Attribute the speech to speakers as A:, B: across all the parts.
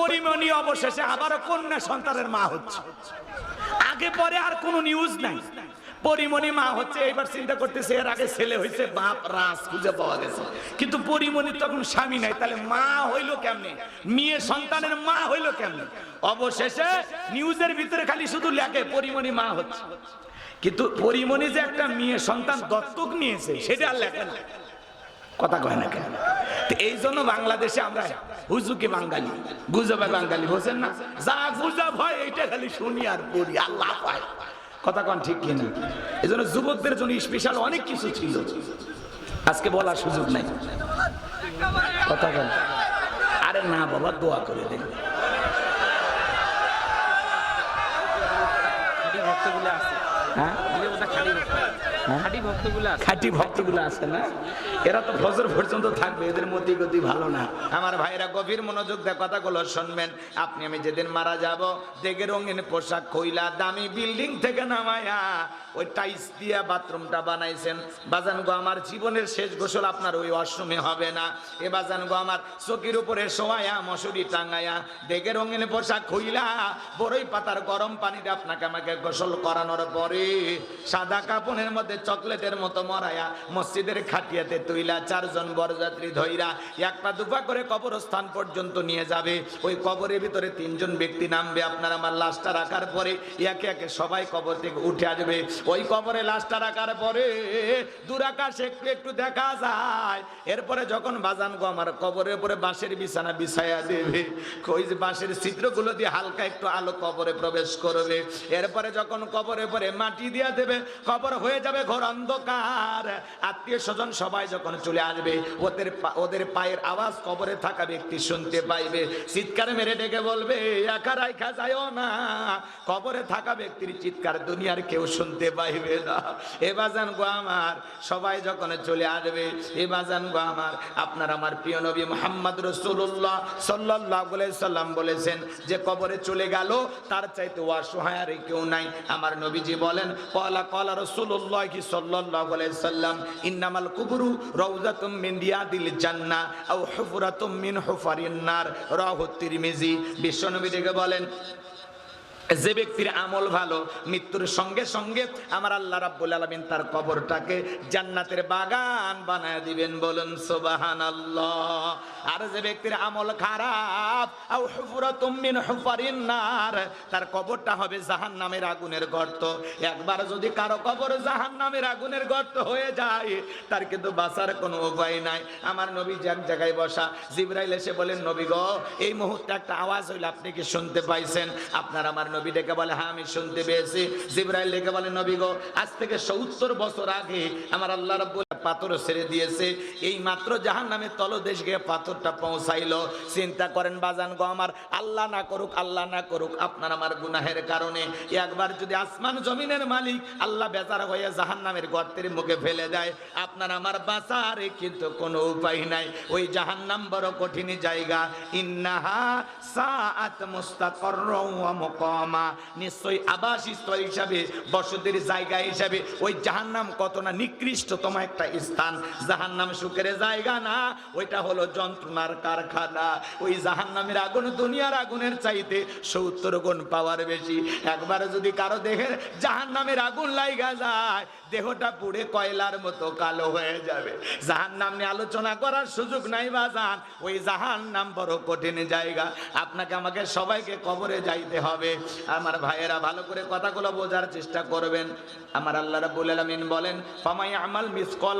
A: পরিমণি অবশেষে আবারও কন্যা সন্তানের মা হচ্ছে। আগে পরে আর কোনো নিউজ নাই। পরিমণি মা হচ্ছে এবার চিন্তা করতেছে, এর আগে ছেলে হয়েছে, বাপ রাস খুঁজে পাওয়া গেছে। কিন্তু পরিমণি তখন স্বামী নাই, তাহলে মা হইল কেমনে? মেয়ে সন্তানের মা হইল কেমনে? অবশেষে নিউজের ভিতরে খালি শুধু লেখে, পরিমণি মা হচ্ছে। কিন্তু পরিমণি যে একটা মেয়ে সন্তান দত্তক নিয়েছে, সেটা আর লেখে না। কথা কয় না কেন? এই জন্য বাংলাদেশে আমরা হুজুকে বাঙালি, গুজবে বাঙালি বলছেন না? যা গুজব হয়, এইটা খালি শুনি আর পড়ি, আল্লাহ পায় কথা কন ঠিক কিনা? এই জন্য যুবকদের জন্য স্পেশাল অনেক কিছু ছিল। আজকে বলার সুযোগ নাই। কথা কন। আরে না বাবা, দোয়া করে
B: আছে
A: হ্যাঁ?
B: খাঁটি ভক্ত খাঁটি ভক্তগুলো আছে
A: না? এরা তো ফজর পর্যন্ত থাকবে এদের মতি গতি ভালো না। আমার ভাইরা গভীর মনোযোগ দিয়ে কথাগুলো শুনবেন। আপনি আমি যেদিন মারা যাব দেখে রঙিন পোশাক কইলা দামি বিল্ডিং থেকে নামায়া ওই টাইস দিয়া বাথরুমটা বানাইছেন। বাজান গো আমার জীবনের শেষ গোসল আপনার ওই অশ্রমে হবে না। এ বাজান গো আমার চকির উপরে শোয়ায়া মশুরি টাঙ্গায়া দেখে রঙিন পোশাক খইলা বড়ই পাতার গরম পানিতে আপনাকে আমাকে গোসল করানোর পরে সাদা কাপড়ের মধ্যে চকলেটের মতো মরায়া মসজিদের খাটিয়াতে তুইলা চারজন বরযাত্রী ধইরা এক পা দুপা করে কবরস্থান পর্যন্ত নিয়ে যাবে। ওই কবরের ভিতরে তিনজন ব্যক্তি নামবে আপনার আমার লাশটা রাখার পরে একে একে সবাই কবর থেকে উঠে আসবে। ওই কবরে লাশটা রাখার পরে দূরাকাশে একটু একটু দেখা যায়। এরপরে যখন বাজান গো আমার কবরের উপরে বাঁশের বিছানা বিছায়া দেবে, ওই যে বাঁশের ছিদ্রগুলো দিয়ে হালকা একটু আলো কবরে প্রবেশ করবে। এরপরে যখন কবরে পরে মাটি দিয়া দেবে, কবর হয়ে যাবে ঘর অন্ধকার। আত্মীয় স্বজন সবাই যখন চলে আসবে, ওদের ওদের পায়ের আওয়াজ কবরে থাকা ব্যক্তি শুনতে পাইবে। চিৎকার মেরে ডেকে বলবে, একা রাইখা যায়ও না। কবরে থাকা ব্যক্তির চিৎকার দুনিয়ার কেউ শুনতে পাইবে না। এ বাজান গো আমার, সবাই যখন চলে আসবে, এ বাজান গো আমার, আপনার আমার প্রিয় নবী মোহাম্মদ রসুল্লাহ সাল্লাহ সাল্লাম বলেছেন যে, কবরে চলে গেল, তার চাইতে অসহায় আর কেউ নাই। আমার নবীজি বলেন, কলা কলা রসুল্লাহ কি আলাইহি সাল্লাম, ইন্নামাল কুবরু রাউযাতুম মিন রিয়াদিল জান্নাহ আও হুফরাতুম মিন হুফারিন নার। রাহু তিরমিজি বিশ্বনবী থেকে বলেন যে ব্যক্তির আমল ভালো, মৃত্যুর সঙ্গে সঙ্গে আমার আল্লাহ রাব্বুল আলামিন তার কবরটাকে জান্নাতের বাগান বানায় দিবেন বলুন, সুবহানাল্লাহ। আর যে ব্যক্তির আমল খারাপ তার কবরটা হবে জাহান্নামের আগুনের গর্ত। একবার যদি কারও কবর জাহান্নামের আগুনের গর্ত হয়ে যায়, তার কিন্তু বাঁচার কোনো উপায় নাই। আমার নবী এক জায়গায় বসা, জিব্রাইল এসে বলেন, নবী গো, এই মুহূর্তে একটা আওয়াজ হইলে, আপনি কি শুনতে পাইছেন? আপনার আমার নবী ডেকে বলে হ্যাঁ আমি শুনতে পেয়েছি। জিব্রাইল ডেকে বলে, নবী গো, আজ থেকে সত্তর বছর আগে আমার আল্লাহ রাব্বুল পাথর ছেড়ে দিয়েছে। এই মাত্র জাহান নামে তলদেশ গিয়ে পাথরটা পৌঁছাইলো। চিন্তা করেন, বাজান গো আমার, আল্লাহ না করুক, আল্লাহ না করুক, আপনার আমার গুনাহের কারণে। একবার যদি আসমান জমিনের মালিক, আল্লাহ বেচারা হয়ে জাহান নামের গর্তের মুখে ফেলে দেয়, আপনার আমার বাঁচারে কিন্তু কোনো উপায় নাই। ওই জাহান নাম বড় কঠিন জায়গা। ইন্নাহা সাআত মুস্তাকররা ওয়া মুকামা। নিশ্চয়ই আবাসস্থল হিসাবে, বসতির জায়গা হিসাবে, ওই জাহান্নাম কত না নিকৃষ্টতম একটা স্থান। জাহান্নাম সুখের জায়গা না, ওইটা হলো যন্ত্রণার কারখানা। ওই জাহান্নামের আগুন দুনিয়ার আগুনের চাইতে সত্তর গুণ পাওয়ার বেশি। একবার যদি কারও দেহের জাহান্নামের আগুন লাইগা যায়, দেহটা পুড়ে কয়লার মতো কালো হয়ে যাবে। জাহান নাম নিয়ে আলোচনা করার সুযোগ নাই বাজান ওই জাহান নাম বড় কঠিন জায়গা। আপনাকে আমাকে সবাইকে কবরে যাইতে হবে। আমার ভাইয়েরা ভালো করে কথাগুলো বোঝার চেষ্টা করবেন। আমার আল্লাহ রাব্বুল আলামিন বলেন, ফামাই আমাল মিসকাল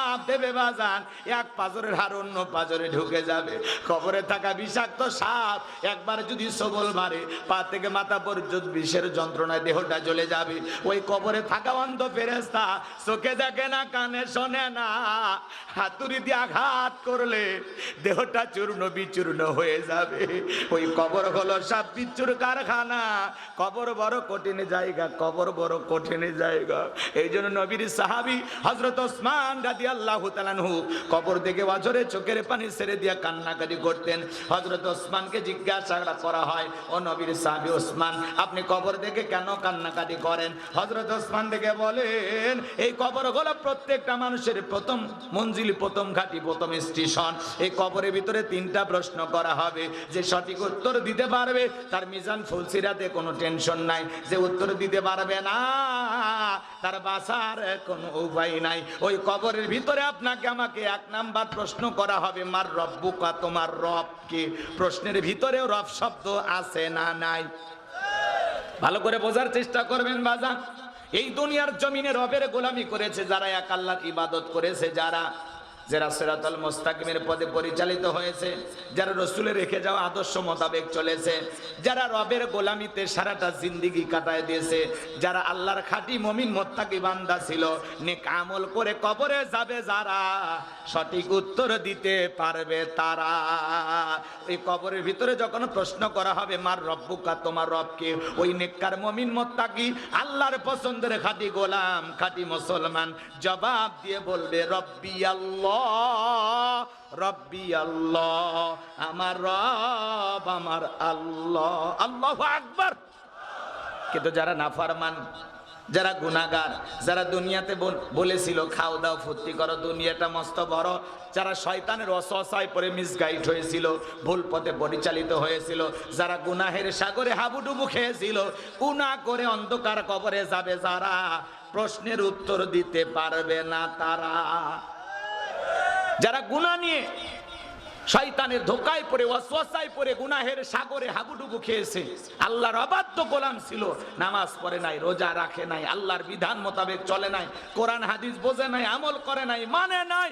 A: দেবে বাজান, এক পাজরের হার অন্য পাজরে ঢুকে যাবে। কবরে থাকা বিষাক্ত সাপ একবার যদি সবল মারে, পা থেকে মাথা পর্যন্ত বিষের যন্ত্রণায় দেহটা জ্বলে যাবে। ওই কবরে থাকা অন্ধ ফেরেস্তা চোখে দেখে না, কানে শোনে না। হাতুড়ি দিয়ে আঘাত করলে দেহটা চূর্ণ বিচূর্ণ হয়ে যাবে। ওই কবর হলো সব বিচ্ছুর কারখানা। কবর বড় কঠিন জায়গা, কবর বড় কঠিন জায়গা। এই জন্য নবীর সাহাবি হজরত ওসমান রাদি আল্লাহ তালানহু কবর দেখে বছরে চোখের পানি ছেড়ে দিয়ে কান্নাকাটি করতেন। হজরত ওসমানকে জিজ্ঞাসা করা হয়, ও নবীর সাহাবি ওসমান, আপনি কবর দেখে কেন কান্নাকাটি করেন? হজরত ওসমান দেখে বলেন, এই কবর হলো প্রত্যেকটা মানুষের প্রথম মঞ্জিল, প্রথম ঘাটি, প্রথম স্টেশন। এই কবরের ভিতরে তিনটা প্রশ্ন করা হবে, যে সঠিক উত্তর দিতে পারবে, তার মিজান ফুলসিরাতে কোনো টেনশন নাই। যে উত্তর দিতে পারবে না, তার বাসার কোনো উপায় নাই। ওই কবরের ভিতরে আপনাকে আমাকে এক নাম্বার প্রশ্ন করা হবে, মার রব্বুকা, তোমার রব কে? প্রশ্নের ভিতরেও রব শব্দ আছে না নাই। ভালো করে বোঝার চেষ্টা করবেন বাজা এই দুনিয়ার জমিনে রবের গোলামি করেছে যারা এক আল্লাহর ইবাদত করেছে, যারা যারা সেরাতল মোস্তাকিমের পদে পরিচালিত হয়েছে, যারা রসুলের রেখে যাওয়া আদর্শ মোতাবেক চলেছে, যারা রবের গোলামিতে সারাটা জিন্দিগি কাটায় দিয়েছে, যারা আল্লাহর খাঁটি মমিন মোত্তাকি বান্দা ছিল, নেক আমল করে কবরে যাবে যারা, সঠিক উত্তর দিতে পারবে তারা। এই কবরের ভিতরে যখন প্রশ্ন করা হবে, মার রব্বুকা, তোমার রবকে ওই নেককার মমিন মোত্তাকি আল্লাহর পছন্দের খাঁটি গোলাম, খাঁটি মুসলমান, জবাব দিয়ে বলবে, রব্বি আল্লাহ। রব্বি আল্লাহ, আমার রব, আমার আল্লাহ আল্লাহ আকবার। কিন্তু যারা নাফারমান, যারা গুনাগার যারা দুনিয়াতে বলেছিল, খাও দাও, ফুর্তি করো, দুনিয়াটা মস্ত বড়। যারা শয়তানের অসহায় পরে মিসগাইড হয়েছিল, ভুল পথে পরিচালিত হয়েছিল, যারা গুনাহের সাগরে হাবুডুবু খেয়েছিল গুনা করে অন্ধকার কবরে যাবে যারা? প্রশ্নের উত্তর দিতে পারবে না তারা। যারা গুণা নিয়ে শয়তানের ধোকায় পড়ে ওয়াসওয়াসায় পড়ে, গুনাহের সাগরে হাবুডুবু খেয়েছে, আল্লাহর অবাধ্য গোলাম ছিল, নামাজ পড়ে নাই, রোজা রাখে নাই, আল্লাহর বিধান মোতাবেক চলে নাই, কোরআন, হাদিস বোঝে নাই, আমল করে নাই মানে নাই।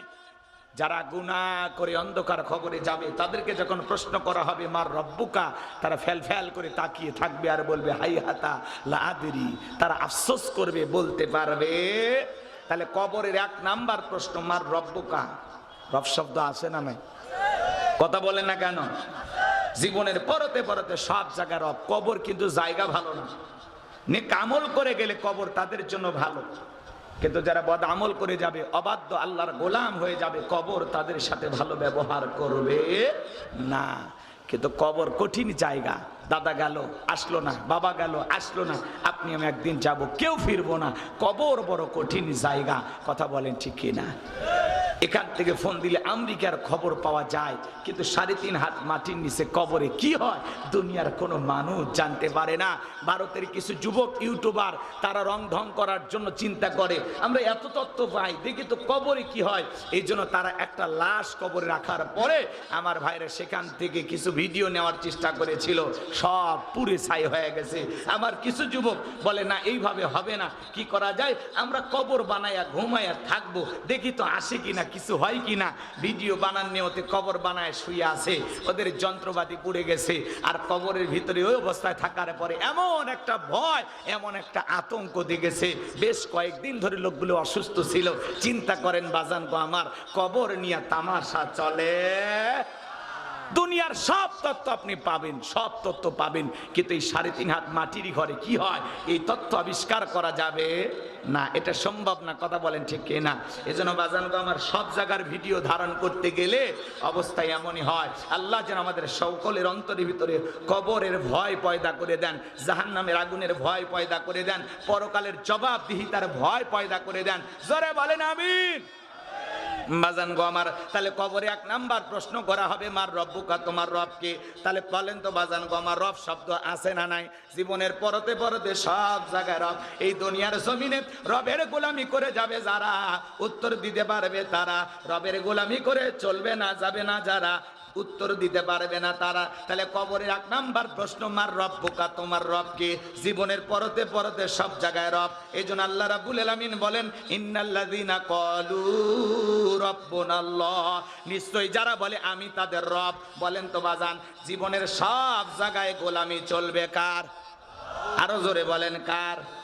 A: যারা গুনাহ করে অন্ধকার খবরে যাবে, তাদেরকে যখন প্রশ্ন করা হবে, মার রব্বুকা? তারা ফ্যাল ফ্যাল করে তাকিয়ে থাকবে আর বলবে, হাই হাতা লাদেরি তারা আফসোস করবে, বলতে পারবে। তাহলে কবরের এক নাম্বার প্রশ্ন, মার রব্বুকা? রব শব্দ আছে না নাই? কথা বলেন না কেন? জীবনের পরতে পরতে সব জায়গা রব। কবর কিন্তু জায়গা ভালো না। নে কামল করে গেলে কবর তাদের জন্য ভালো। কিন্তু যারা বদ আমল করে যাবে, অবাধ্য আল্লাহর গোলাম হয়ে যাবে, কবর তাদের সাথে ভালো ব্যবহার করবে না। কিন্তু কবর কঠিন জায়গা। দাদা গেল, আসলো না। বাবা গেল, আসলো না। আপনি আমি একদিন যাব, কেউ ফিরবো না। কবর বড় কঠিন জায়গা। কথা বলেন ঠিক কিনা? এখান থেকে ফোন দিলে আমেরিকার খবর পাওয়া যায়। কিন্তু সাড়ে তিন হাত মাটির নিচে কবরে কি হয়? দুনিয়ার কোনো মানুষ জানতে পারে না। ভারতের কিছু যুবক ইউটিউবার, তারা রং ঢং করার জন্য চিন্তা করে, আমরা এত তত্ত্ব পাই, দেখি তো কবরে কি হয়? এই জন্য তারা একটা লাশ কবরে রাখার পরে আমার ভাইরা সেখান থেকে কিছু ভিডিও নেওয়ার চেষ্টা করেছিল। সব পুরে ছাই হয়ে গেছে। আমার কিছু যুবক বলে, না, এইভাবে হবে না। কি করা যায়? আমরা কবর বানাইয়া ঘুমাইয়া থাকব। দেখি তো আসে কিনা কিছু হয় কি না ভিডিও বানান ওতে কবর বানায় শুয়ে আছে। ওদের যন্ত্রপাতি পুড়ে গেছে। আর কবরের ভিতরে ওই অবস্থায় থাকার পরে এমন একটা ভয়, এমন একটা আতঙ্ক দেখেছে। বেশ কয়েকদিন ধরে লোকগুলো অসুস্থ ছিল। চিন্তা করেন বাজান গো আমার, কবর নিয়ে তামাশা চলে। দুনিয়ার সব তত্ত্ব আপনি পাবেন, সব তত্ত্ব পাবেন। কিন্তু এই সাড়ে তিন হাত মাটির ঘরে কি হয়? এই তত্ত্ব আবিষ্কার করা যাবে? না, এটা সম্ভব না, কথা বলেন ঠিক কে না? এজন্য বাজানগো আমার সব জায়গার ভিডিও ধারণ করতে গেলে অবস্থা এমনই হয়। আল্লাহ যেন আমাদের সকলের অন্তরের ভিতরে কবরের ভয় পয়দা করে দেন জাহান নামের আগুনের ভয় পয়দা করে দেন, পরকালের জবাবদিহিতার ভয় পয়দা করে দেন। জোরে বলেন, আমিন। বাজান গো আমার, তাহলে কবরে এক নাম্বার প্রশ্ন করা হবে, মার রব বুকা তোমার রবকে তাহলে বলেন তো বাজান গো আমার রব শব্দ আছে না নাই? জীবনের পরতে পরতে সব জায়গায় রব। এই দুনিয়ার জমিনে রবের গোলামি করে যাবে যারা, উত্তর দিতে পারবে তারা। রবের গোলামি করে চলবে না, যাবে না যারা। উত্তর দিতে পারবে না তারা। তাহলে কবরের এক নাম্বার প্রশ্ন, মার রব বোকা, তোমার রবকে জীবনের পরতে পরতে সব জায়গায় রব। এই জন্য আল্লাহ রাবুল আলমিন বলেন, ইন্নাল্লাযীনা কলু রব্বুনাল্লাহ। নিশ্চয়ই যারা বলে, আমি তাদের রব। বলেন তো বাজান, জীবনের সব জায়গায় গোলামি চলবে কার? আরও জোরে বলেন, কার?